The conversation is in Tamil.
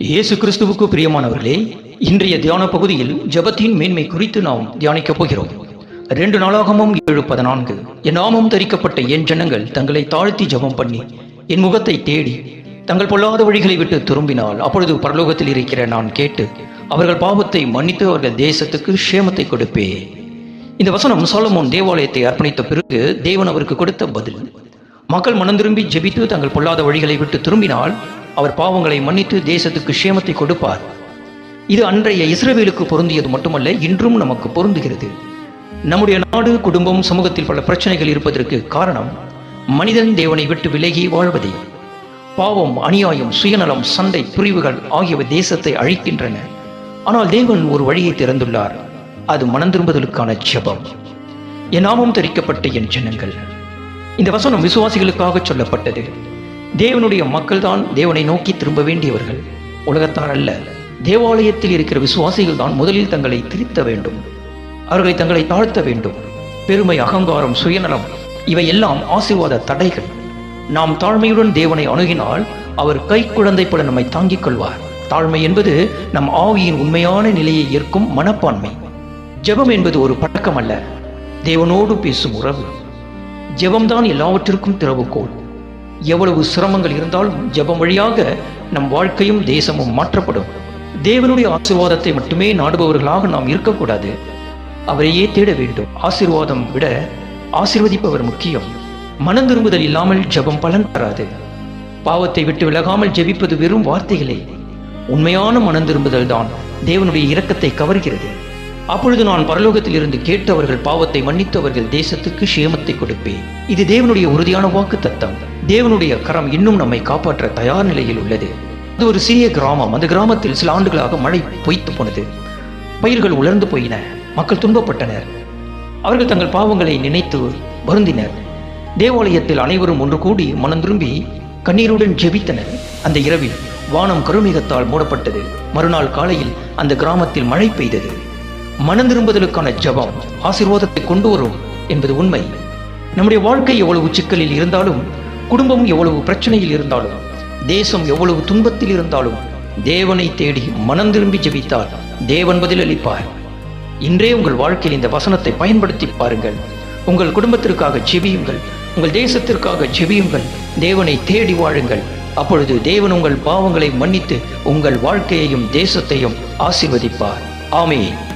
இயேசு கிறிஸ்துவுக்கு பிரியமானவர்களே இன்றைய தியான பகுதியில் ஜெபத்தின் மேன்மை குறித்து நாம் தியானிக்கப் போகிறோம். ரெண்டு நாளாகமும் ஏழு பதினான்கு என் நாமம் தரிக்கப்பட்ட என் ஜனங்கள் தங்களை தாழ்த்தி ஜெபம் பண்ணி என் முகத்தை தேடி தங்கள் பொல்லாத வழிகளை விட்டு திரும்பினால் அப்பொழுது பரலோகத்தில் இருக்கிற நான் கேட்டு அவர்கள் பாவத்தை மன்னித்து அவர்கள் தேசத்துக்கு க்ஷேமத்தை கொடுப்பே இந்த வசனம் சாலமோன் தேவாலயத்தை அர்ப்பணித்த பிறகு தேவன் அவருக்கு கொடுத்த பதில் மக்கள் மனம் திரும்பி ஜெபித்து தங்கள் பொல்லாத வழிகளை விட்டு திரும்பினால் அவர் பாவங்களை மன்னித்து தேசத்துக்கு க்ஷேமத்தை கொடுப்பார். இது அன்றைய இஸ்ரவேலுக்கு பொருந்தியது மட்டுமல்ல இன்றும் நமக்கு பொருந்துகிறது. நம்முடைய நாடு குடும்பம் சமூகத்தில் பல பிரச்சனைகள் இருப்பதற்கு காரணம் மனிதன் தேவனை விட்டு விலகி வாழ்வதே. பாவம் அநியாயம் சுயநலம் சண்டை பிரிவுகள் ஆகியவை தேசத்தை அழிக்கின்றன. ஆனால் தேவன் ஒரு வழியை திறந்துள்ளார். அது மனம் திரும்புதலுக்கான ஜெபம். என் நாமம் தரிக்கப்பட்ட என் ஜனங்கள். இந்த வசனம் விசுவாசிகளுக்காக சொல்லப்பட்டது. தேவனுடைய மக்கள்தான் தேவனை நோக்கி திரும்ப வேண்டியவர்கள். உலகத்தார் அல்ல. தேவாலயத்தில் இருக்கிற விசுவாசிகள் தான் முதலில் தங்களை திருத்த வேண்டும். அவர்களை தங்களை தாழ்த்த வேண்டும். பெருமை அகங்காரம் சுயநலம் இவை எல்லாம் ஆசீர்வாத தடைகள். நாம் தாழ்மையுடன் தேவனை அணுகினால் அவர் கை குழந்தை போல நம்மை தாங்கிக் கொள்வார். தாழ்மை என்பது நம் ஆவியின் உண்மையான நிலையை ஏற்கும் மனப்பான்மை. ஜெபம் என்பது ஒரு பழக்கம் அல்ல தேவனோடு பேசும் உறவு. ஜெபம்தான் எல்லாவற்றிற்கும் திறவுகோள். எவ்வளவு சிரமங்கள் இருந்தாலும் ஜெபம் வழியாக நம் வாழ்க்கையும் தேசமும் மாற்றப்படும். தேவனுடைய ஆசீர்வாதத்தை மட்டுமே நாடுபவர்களாக நாம் இருக்கக்கூடாது. அவரையே தேட வேண்டும். ஆசீர்வாதம் விட ஆசீர்வதிப்பவர் முக்கியம். மனம் திரும்புதல் இல்லாமல் ஜெபம் பலன் தராது. பாவத்தை விட்டு விலகாமல் ஜெபிப்பது வெறும் வார்த்தைகளே. உண்மையான மனம் திரும்புதல் தான் தேவனுடைய இரக்கத்தை கவர்கிறது. அப்பொழுது நான் பரலோகத்தில் இருந்து கேட்டவர்கள் பாவத்தை மன்னித்தவர்கள் தேசத்துக்கு சேமத்தை கொடுப்பேன். இது தேவனுடைய உறுதியான வாக்கு தத்தம் தேவனுடைய கரம் இன்னும் நம்மை காப்பாற்ற தயார் நிலையில் உள்ளது. அது ஒரு சிறிய கிராமம். அந்த கிராமத்தில் சில ஆண்டுகளாக மழை பொய்த்து போனது. பயிர்கள் உலர்ந்து போயின. மக்கள் துன்பப்பட்டனர். அவர்கள் தங்கள் பாவங்களை நினைத்து வருந்தினர். தேவாலயத்தில் அனைவரும் ஒன்று கூடி மனம் திரும்பி கண்ணீருடன் ஜெபித்தனர். அந்த இரவில் வானம் கருமேகத்தால் மூடப்பட்டது. மறுநாள் காலையில் அந்த கிராமத்தில் மழை பெய்தது. மனம் திரும்புதலுக்கான ஜபம் ஆசீர்வாதத்தை கொண்டு வரும் என்பது உண்மை. நம்முடைய வாழ்க்கை எவ்வளவு சிக்கலில் இருந்தாலும் குடும்பம் எவ்வளவு பிரச்சனையில் இருந்தாலும் தேசம் எவ்வளவு துன்பத்தில் இருந்தாலும் தேவனை தேடி மனம் திரும்பி ஜெபித்தால் தேவன் பதிலளிப்பார். இன்றே உங்கள் வாழ்க்கையில் இந்த வசனத்தை பயன்படுத்தி பாருங்கள். உங்கள் குடும்பத்திற்காக ஜெபியுங்கள். உங்கள் தேசத்திற்காக ஜெபியுங்கள். தேவனை தேடி வாழுங்கள். அப்பொழுது தேவன் உங்கள் பாவங்களை மன்னித்து உங்கள் வாழ்க்கையையும் தேசத்தையும் ஆசிர்வதிப்பார். ஆமென்.